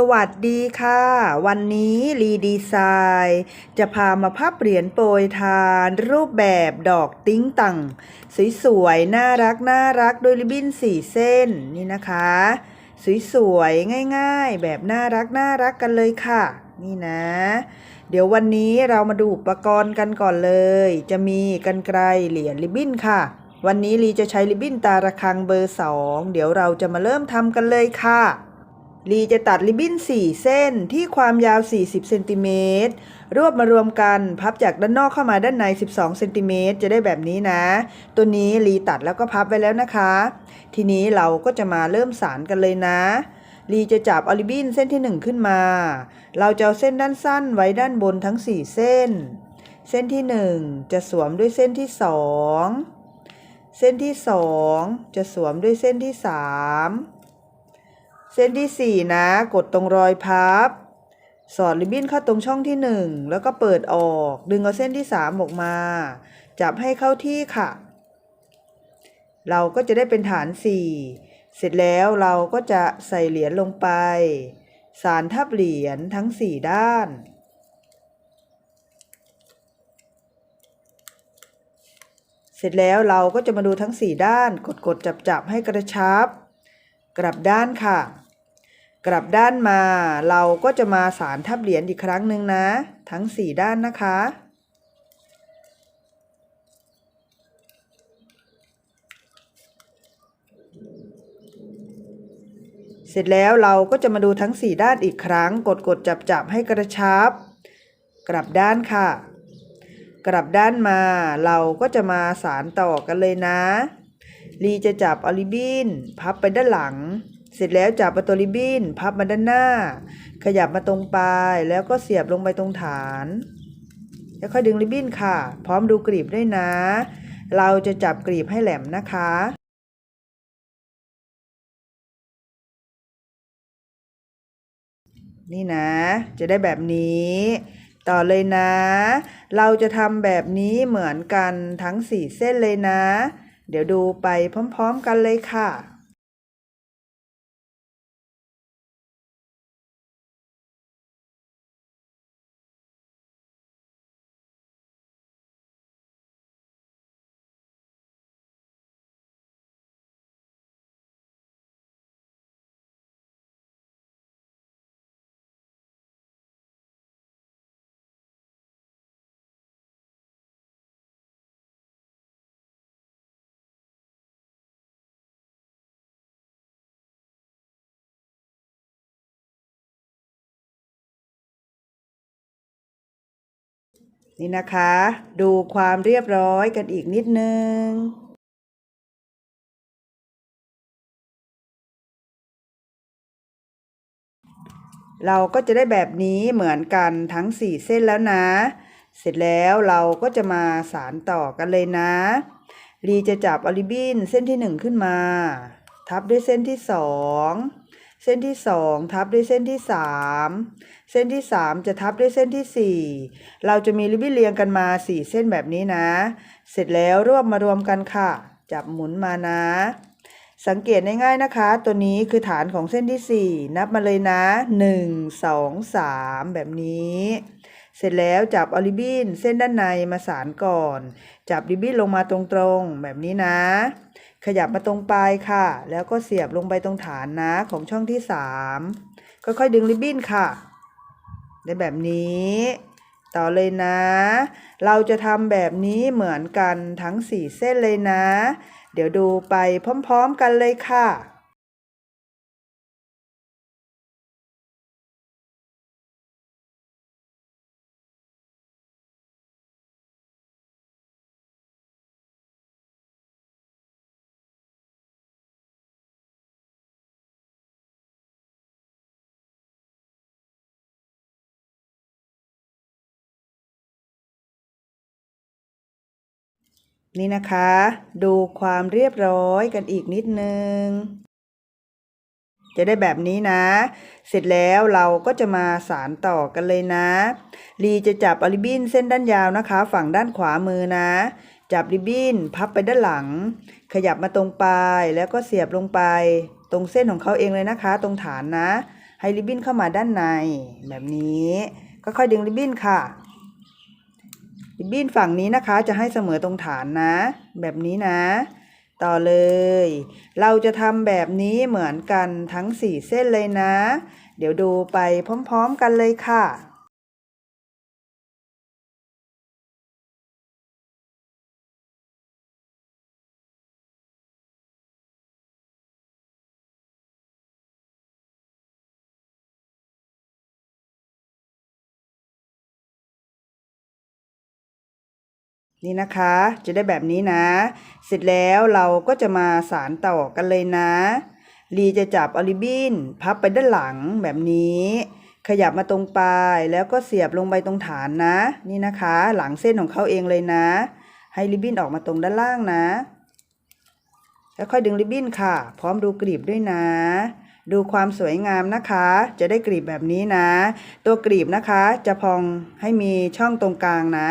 สวัสดีค่ะ วันนี้รีดีไซน์จะพามาพับเหรียญโปรยทาน รูปแบบดอกติ้งตังสวยๆ น่ารักน่ารักโดยริบบิ้นสี่เส้นนี่นะคะ สวยๆ ง่ายๆ แบบน่ารักน่ารักกันเลยค่ะ นี่นะ เดี๋ยววันนี้เรามาดูอุปกรณ์กันก่อนเลย จะมีกันไกลเหรียญริบบิ้นค่ะ วันนี้ลีจะใช้ริบบิ้นตาระคังเบอร์2เดี๋ยวเราจะมาเริ่มทำกันเลยค่ะ ลีจะตัดริบบิ้น 4 เส้นที่ความยาว 40 เซนติเมตร รวบมารวมกันพับจากด้านนอกเข้ามาด้านใน 12 เซนติเมตรจะได้แบบนี้นะ ตัวนี้ลีตัดแล้วก็พับไว้แล้วนะคะ ทีนี้เราก็จะมาเริ่มสารกันเลยนะลีจะจับอาริบบิ้นเส้นที่ 1 ขึ้นมา เราจะเอาเส้นด้านสั้นไว้ด้านบนทั้ง 4 เส้น เส้นที่ 1 จะสวมด้วยเส้นที่ 2 เส้นที่ 2 จะสวมด้วยเส้นที่3เส้นที่ 4 นะ กดตรงรอยพับ สอดริบบิ้นเข้าตรงช่องที่ 1 แล้วก็เปิดออก ดึงเอาเส้นที่ 3 ออกมา จับให้เข้าที่ค่ะ เราก็จะได้เป็นฐาน 4 เสร็จแล้วเราก็จะใส่เหรียญลงไป สารทับเหรียญทั้ง 4 ด้านเสร็จแล้วเราก็จะมาดูทั้ง 4 ด้าน กดกดจับจับให้กระชับ กลับด้านค่ะ กลับด้านมาเราก็จะมาสารทับเหรียญอีกครั้งหนึ่งนะ ทั้ง 4 ด้านนะคะ เสร็จแล้วเราก็จะมาดูทั้ง 4 ด้านอีกครั้ง กดกดจับจับให้กระชับ กลับด้านค่ะ กลับด้านมาเราก็จะมาสารต่อกันเลยนะลีจะจับอาริบินพับไปด้านหลัง เสร็จแล้วจับเอาตัวริบบิ้นพับมาด้านหน้า ขยับมาตรงปลายแล้วก็เสียบลงไปตรงฐานแล้วค่อยดึงริบบิ้นค่ะ พร้อมดูกรีบด้วยนะ เราจะจับกรีบให้แหลมนะคะนี่นะ จะได้แบบนี้ ต่อเลยนะ เราจะทำแบบนี้เหมือนกันทั้ง4เส้นเลยนะ เดี๋ยวดูไปพร้อมๆกันเลยค่ะ นี่นะคะ ดูความเรียบร้อยกันอีกนิดนึงเราก็จะได้แบบนี้เหมือนกันทั้ง 4 เส้นแล้วนะ เสร็จแล้วเราก็จะมาสารต่อกันเลยนะลีจะจับอลิบบินเส้นที่ 1 ขึ้นมา ทับด้วยเส้นที่ 2 เส้นที่ 2 ทับด้วยเส้นที่ 3 เส้นที่ 3 จะทับด้วยเส้นที่ 4 เราจะมีริบบิ้นเรียงกันมา 4 เส้นแบบนี้นะ เสร็จแล้วรวบมารวมกันค่ะ จับหมุนมานะ สังเกตง่ายๆนะคะ ตัวนี้คือฐานของเส้นที่ 4 นับมาเลยนะ 1 2 3 แบบนี้เสร็จแล้วจับอาริบบิ้นเส้นด้านในมาสานก่อน จับริบบิ้นลงมาตรงๆ แบบนี้นะ ขยับมาตรงปลายค่ะ แล้วก็เสียบลงไปตรงฐานนะของช่องที่สามค่อยๆดึงริบบิ้นค่ะ ได้แบบนี้ ต่อเลยนะ เราจะทำแบบนี้เหมือนกันทั้งสี่เส้นเลยนะ เดี๋ยวดูไปพร้อมๆกันเลยค่ะ นี่นะคะ ดูความเรียบร้อยกันอีกนิดนึง จะได้แบบนี้นะ เสร็จแล้วเราก็จะมาสารต่อกันเลยนะลีจะจับอริบบินเส้นด้านยาวนะคะ ฝั่งด้านขวามือนะ จับริบบิ้นพับไปด้านหลัง ขยับมาตรงปลายแล้วก็เสียบลงไป ตรงเส้นของเขาเองเลยนะคะ ตรงฐานนะ ให้ริบบิ้นเข้ามาด้านใน แบบนี้ก็ค่อยดึงริบบิ้นค่ะ ริบบิ้นฝั่งนี้นะคะจะให้เสมอตรงฐานนะ แบบนี้นะ ต่อเลย เราจะทำแบบนี้เหมือนกันทั้งสี่เส้นเลยนะ เดี๋ยวดูไปพร้อม ๆ กันเลยค่ะ นี่นะคะ จะได้แบบนี้นะ เสร็จแล้วเราก็จะมาสารต่อกันเลยนะลีจะจับอลิบินพับไปด้านหลังแบบนี้ ขยับมาตรงปลายแล้วก็เสียบลงไปตรงฐานนะ นี่นะคะ หลังเส้นของเขาเองเลยนะ ให้ริบบิ้นออกมาตรงด้านล่างนะแล้วค่อยดึงริบบิ้นค่ะ พร้อมดูกลีบด้วยนะ ดูความสวยงามนะคะ จะได้กลีบแบบนี้นะ ตัวกลีบนะคะจะพองให้มีช่องตรงกลางนะ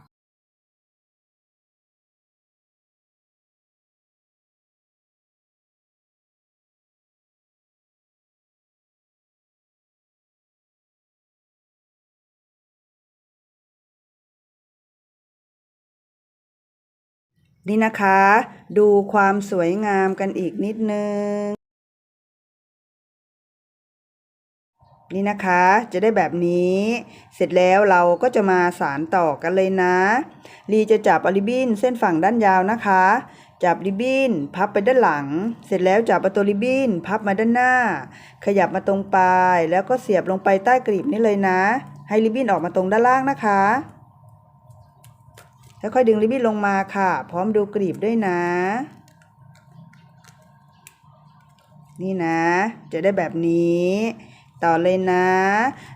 นี่นะคะ ดูความสวยงามกันอีกนิดนึง นี่นะคะ จะได้แบบนี้ เสร็จแล้วเราก็จะมาสารต่อกันเลยนะลีจะจับอลิบินเส้นฝั่งด้านยาวนะคะ จับริบบิ้นพับไปด้านหลัง เสร็จแล้วจับประตูริบบิ้นพับมาด้านหน้า ขยับมาตรงปลาย แล้วก็เสียบลงไปใต้กลีบนี่เลยนะ ให้ริบบิ้นออกมาตรงด้านล่างนะคะ แล้วค่อยดึงริบบิ้นลงมาค่ะ พร้อมดูกรีบด้วยนะ นี่นะ จะได้แบบนี้ต่อเลยนะ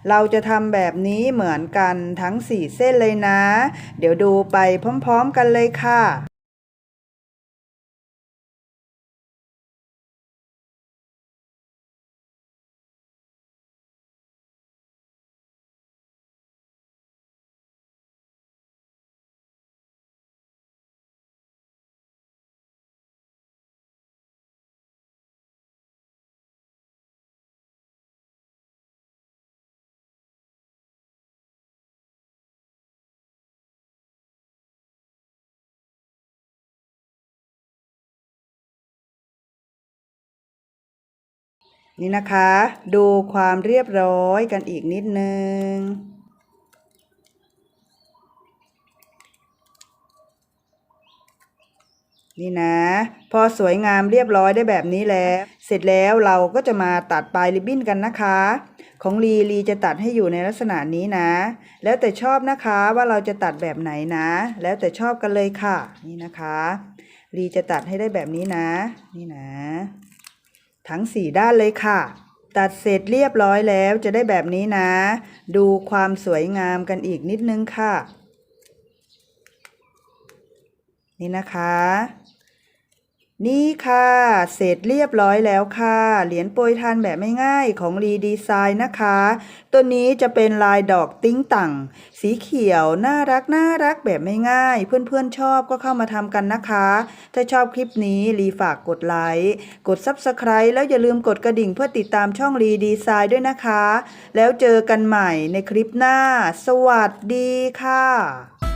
เราจะทำแบบนี้เหมือนกันทั้งสี่เส้นเลยนะ เดี๋ยวดูไปพร้อม ๆ กันเลยค่ะ นี่นะคะ ดูความเรียบร้อยกันอีกนิดนึง นี่นะ พอสวยงามเรียบร้อยได้แบบนี้แล้ว เสร็จแล้วเราก็จะมาตัดปลายริบบิ้นกันนะคะ ของลีลีจะตัดให้อยู่ในลักษณะนี้นะ แล้วแต่ชอบนะคะว่าเราจะตัดแบบไหนนะ แล้วแต่ชอบกันเลยค่ะ นี่นะคะลีจะตัดให้ได้แบบนี้นะ นี่นะ ทั้งสี่ด้านเลยค่ะ ตัดเสร็จเรียบร้อยแล้วจะได้แบบนี้นะ ดูความสวยงามกันอีกนิดนึงค่ะ นี่นะคะ นี่ค่ะ เสร็จเรียบร้อยแล้วค่ะ เหรียญโปรยทานแบบไม่ง่ายของรีดีไซน์นะคะ ตัวนี้จะเป็นลายดอกติ้งต่างสีเขียว น่ารักน่ารักแบบไม่ง่าย เพื่อนๆชอบก็เข้ามาทำกันนะคะ ถ้าชอบคลิปนี้รีฝากกดไลค์กด Subscribe แล้วอย่าลืมกดกระดิ่งเพื่อติดตามช่องรีดีไซน์ด้วยนะคะ แล้วเจอกันใหม่ในคลิปหน้า สวัสดีค่ะ